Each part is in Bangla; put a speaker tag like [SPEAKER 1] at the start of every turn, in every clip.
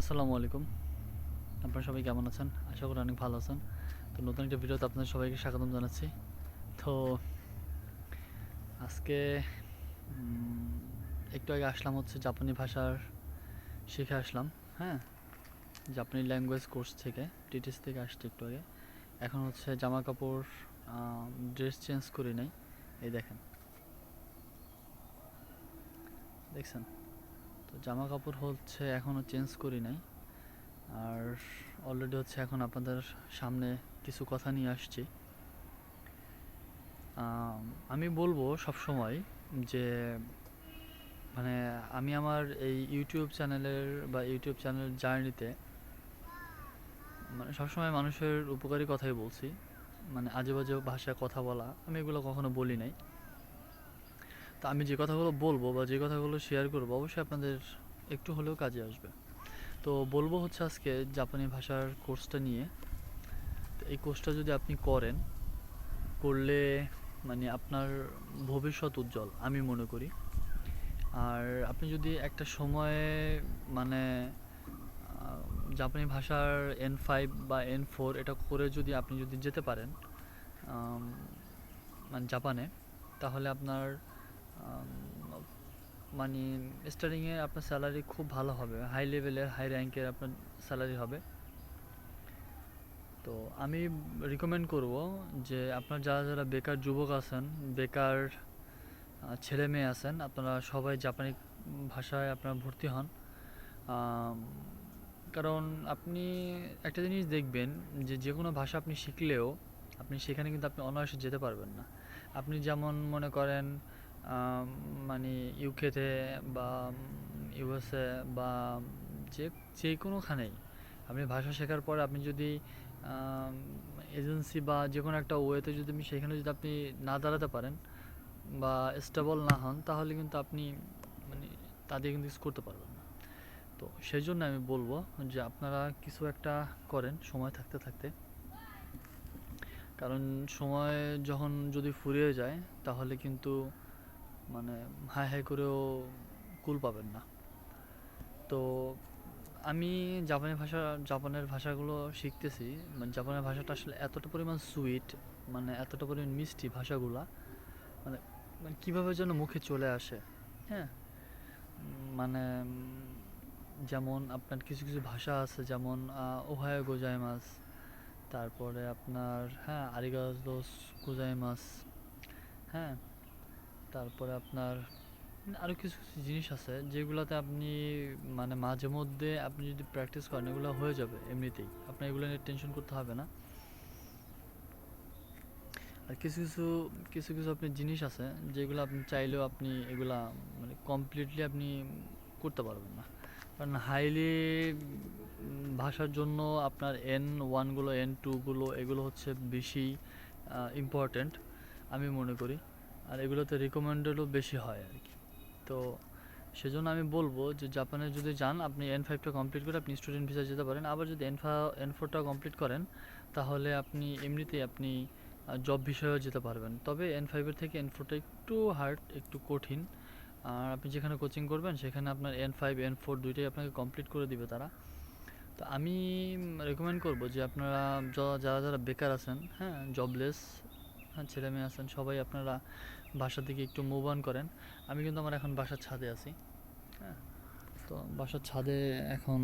[SPEAKER 1] আসসালামু আলাইকুম। আপনারা সবাই কেমন আছেন? আশা করি অনেক ভালো আছেন। তো নতুন একটা ভিডিওতে আপনাদের সবাইকে স্বাগতম জানাচ্ছি। তো আজকে একটু আগে আসলাম হচ্ছে জাপানি ভাষার শিখে আসলাম হ্যাঁ? জাপানি ল্যাঙ্গুয়েজ কোর্স থেকে টিটিস থেকে আসছে একটু আগে। এখন হচ্ছে জামা কাপড় ড্রেস চেঞ্জ করি নাই। এই দেখেন। দেখছেন? তো জামা কাপড় হচ্ছে এখনও চেঞ্জ করি নাই। আর অলরেডি হচ্ছে এখন আপনাদের সামনে কিছু কথা নিয়ে আসছি। আমি বলব সব সময় যে মানে আমি আমার এই ইউটিউব চ্যানেলের বা ইউটিউব চ্যানেলের জার্নিতে মানে সবসময় মানুষের উপকারী কথাই বলছি। মানে আজে বাজে ভাষায় কথা বলা, আমি এগুলো কখনো বলি নাই। তো আমি যে কথাগুলো বলব বা যে কথাগুলো শেয়ার করব, অবশ্যই আপনাদের একটু হলেও কাজে আসবে। তো বলব হচ্ছে আজকে জাপানি ভাষার কোর্সটা নিয়ে। এই কোর্সটা যদি আপনি করেন, করলে মানে আপনার ভবিষ্যৎ উজ্জ্বল, আমি মনে করি। আর আপনি যদি একটা সময়ে মানে জাপানি ভাষার এন ফাইভ বা এন ফোর এটা করে যদি আপনি যদি যেতে পারেন মানে জাপানে, তাহলে আপনার মানে স্টার্টিংয়ে আপনার স্যালারি খুব ভালো হবে। হাই লেভেলের হাই র্যাঙ্কের আপনার স্যালারি হবে। তো আমি রিকমেন্ড করব যে আপনার যারা যারা বেকার যুবক আছেন, বেকার ছেলে মেয়ে আছেন, আপনারা সবাই জাপানি ভাষায় আপনারা ভর্তি হন। কারণ আপনি একটা জিনিস দেখবেন যে যে কোনো ভাষা আপনি শিখলেও আপনি সেখানে কিন্তু আপনি অনায়াসে যেতে পারবেন না। আপনি যেমন মনে করেন মানে ইউকেতে বা ইউএসএ বা যে যে কোনোখানেই আপনি ভাষা শেখার পর আপনি যদি এজেন্সি বা যে কোনো একটা ওয়েতে যদি আপনি, সেখানে যদি আপনি না দাঁড়াতে পারেন বা স্টেবল না হন, তাহলে কিন্তু আপনি মানে তাদের কিন্তু কিছু করতে পারবেন না। তো সেই জন্য আমি বলব যে আপনারা কিছু একটা করেন, সময় থাকতে থাকতে। কারণ সময় যখন যদি ফুরিয়ে যায়, তাহলে কিন্তু মানে হাই হাই করেও কুল পাবেন না। তো আমি জাপানি ভাষা, জাপানের ভাষাগুলো শিখতেছি। মানে জাপানের ভাষাটা আসলে এতটা পরিমাণ সুইট মানে এতটা পরিমাণ মিষ্টি ভাষাগুলা মানে মানে কীভাবে যেন মুখে চলে আসে হ্যাঁ? মানে যেমন আপনার কিছু কিছু ভাষা আছে, যেমন ওহায় গোজাইমাস, তারপরে আপনার হ্যাঁ আরিগাদোস গোজাইমাস হ্যাঁ? তারপরে আপনার মানে আরও কিছু কিছু জিনিস আছে যেগুলোতে আপনি মানে মাঝে মধ্যে আপনি যদি প্র্যাকটিস করেন, এগুলো হয়ে যাবে এমনিতেই। আপনার এগুলো নিয়ে টেনশন করতে হবে না। আর কিছু কিছু কিছু কিছু আপনি জিনিস আছে যেগুলো আপনি চাইলেও আপনি এগুলা মানে কমপ্লিটলি আপনি করতে পারবেন না। কারণ হাইলি ভাষার জন্য আপনার এন ওয়ানগুলো এন টুগুলো এগুলো হচ্ছে বেশি ইম্পর্ট্যান্ট আমি মনে করি। আর এগুলোতে রিকমেন্ডেডও বেশি হয় আর কি। তো সেজন্য আমি বলব যে জাপানে যদি যান, আপনি এন ফাইভটা কমপ্লিট করে আপনি স্টুডেন্ট ভিসা যেতে পারেন। আবার যদি এন ফা এন ফোরটা কমপ্লিট করেন, তাহলে আপনি এমনিতেই আপনি জব বিষয়েও যেতে পারবেন। তবে এন ফাইভের থেকে এন ফোরটা একটু হার্ড একটু কঠিন। আর আপনি যেখানে কোচিং করবেন, সেখানে আপনার এন ফাইভ এন ফোর দুইটাই আপনাকে কমপ্লিট করে দিবে তারা। তো আমি রেকমেন্ড করব যে আপনারা যারা যারা বেকার আছেন হ্যাঁ জবলেস ছেলে মেয়ে আছেন, সবাই আপনারা বাসা থেকে একটু মুভ অন করেন। আমি কিন্তু আমার এখন বাসার ছাদে আছি। হ্যাঁ তো বাসার ছাদে এখন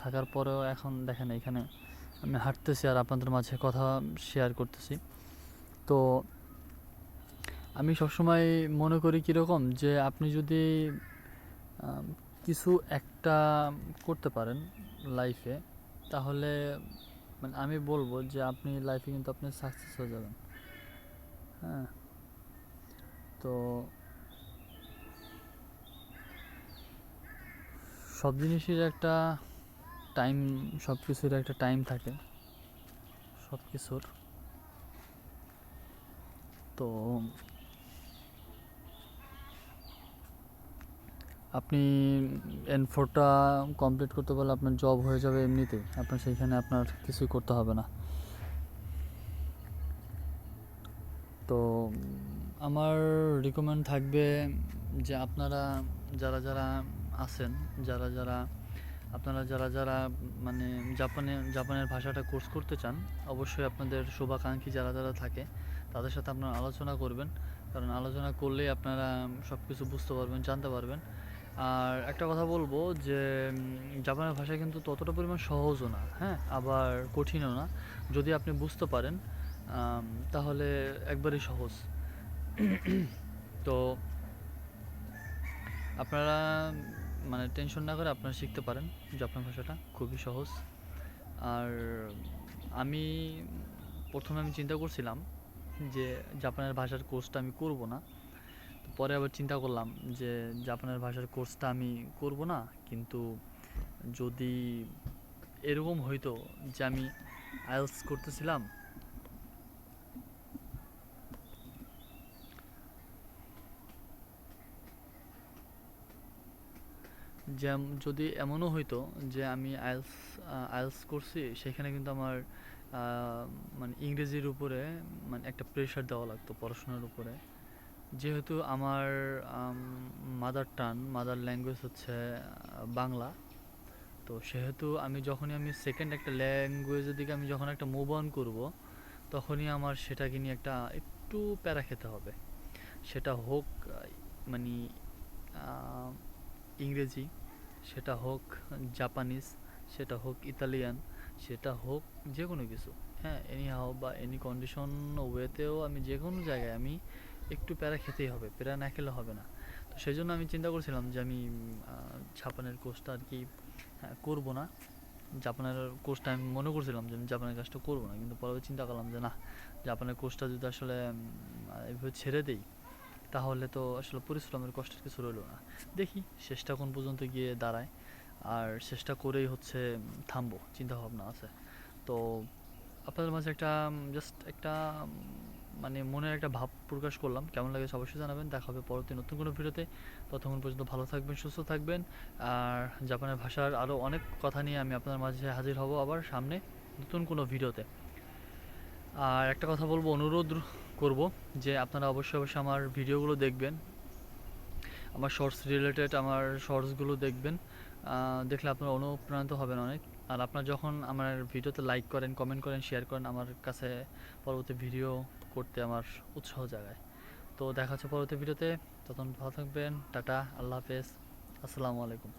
[SPEAKER 1] থাকার পরেও এখন দেখেন এখানে আমি হাঁটতেছি আর আপনাদের মাঝে কথা শেয়ার করতেছি। তো আমি সবসময় মনে করি কীরকম যে আপনি যদি কিছু একটা করতে পারেন লাইফে তাহলে মানে আমি বলব যে আপনি লাইফে কিন্তু আপনি সাকসেস হয়ে যাবেন। হ্যাঁ? তো সব জিনিসের একটা টাইম সব কিছুর একটা টাইম থাকে। সব কিছুর। তো আপনি এন ফোরটা কমপ্লিট করতে পারলে আপনার জব হয়ে যাবে এমনিতে। আপনার সেইখানে আপনার কিছুই করতে হবে না। তো আমার রিকমেন্ড থাকবে যে আপনারা, যারা যারা আছেন, যারা যারা, আপনারা যারা যারা মানে জাপানে, জাপানের ভাষাটা কোর্স করতে চান, অবশ্যই আপনাদের শুভাকাঙ্ক্ষী যারা যারা থাকে, তাদের সাথে আপনারা আলোচনা করবেন। কারণ আলোচনা করলেই আপনারা সব কিছু বুঝতে পারবেন, জানতে পারবেন। আর একটা কথা বলব যে জাপানের ভাষা কিন্তু ততটা পরিমাণ সহজও না হ্যাঁ? আবার কঠিনও না। যদি আপনি বুঝতে পারেন তাহলে একবারই সহজ। তো আপনারা মানে টেনশন না করে আপনারা শিখতে পারেন জাপান ভাষাটা, খুবই সহজ। আর আমি, প্রথমে আমি চিন্তা করছিলাম যে, জাপানের ভাষার কোর্সটা আমি করব না। পরে আবার চিন্তা করলাম যে জাপানের ভাষার কোর্সটা আমি করব না, কিন্তু যদি এরকম হইতো যে আমি আইএলস করতেছিলাম যেম যদি এমনও হইতো যে আমি আইএলস আইএলস করছি, সেখানে কিন্তু আমার মানে ইংরেজির উপরে মানে একটা প্রেশার দেওয়া লাগতো পড়াশোনার উপরে। যেহেতু আমার মাদার টান মাদার ল্যাঙ্গুয়েজ হচ্ছে বাংলা, তো সেহেতু আমি যখনই আমি সেকেন্ড একটা ল্যাঙ্গুয়েজের দিকে আমি যখন একটা মুভ অন করব, তখনই আমার সেটাকে নিয়ে একটা একটু প্যারা খেতে হবে। সেটা হোক মানে ইংরেজি, সেটা হোক জাপানিজ, সেটা হোক ইতালিয়ান, সেটা হোক যে কোনো কিছু হ্যাঁ এনি হাও বা এনি কন্ডিশন ওয়েতেও আমি যে কোনো জায়গায় আমি একটু প্যারা খেতেই হবে প্যারা না খেলে হবে না। তো সেই জন্য আমি চিন্তা করছিলাম যে আমি জাপানের কোর্সটা আর কি হ্যাঁ, করব না। জাপানের কোর্সটা আমি মনে করছিলাম যে আমি জাপানের কাজটা করব না কিন্তু পরে চিন্তা করলাম যে না জাপানের কোর্সটা যদি আসলে এভাবে ছেড়ে দেই তাহলে তো আসলে পরিশ্রমের কষ্টের কিছু রইল না। দেখি শেষটা কোন পর্যন্ত গিয়ে দাঁড়ায়। আর চেষ্টা করেই হচ্ছে থামবো চিন্তা ভাবনা আছে। তো আপনাদের মাঝে একটা জাস্ট একটা মানে মনের একটা ভাব প্রকাশ করলাম। কেমন লাগে অবশ্যই জানাবেন। দেখা হবে পরবর্তী নতুন কোনো ভিডিওতে। ততক্ষণ পর্যন্ত ভালো থাকবেন, সুস্থ থাকবেন। আর জাপানের ভাষার আরও অনেক কথা নিয়ে আমি আপনার মাঝে হাজির হব আবার সামনে নতুন কোনো ভিডিওতে। আর একটা কথা বলব, অনুরোধ করব যে আপনারা অবশ্যই অবশ্যই আমার ভিডিওগুলো দেখবেন। আমার শর্টস রিলেটেড আমার শর্টসগুলো দেখবেন। দেখলে আপনারা অনুপ্রাণিত হবেন অনেক। আর আপনারা যখন আমার ভিডিওতে লাইক করেন কমেন্ট করেন শেয়ার করেন, আমার কাছে পরবর্তী ভিডিও করতে আমার উৎসাহ জাগায়। তো দেখা হচ্ছে পরবর্তী ভিডিওতে। তখন ভালো থাকবেন। টাটা, আল্লাহ হাফেজ। আসসালামু আলাইকুম।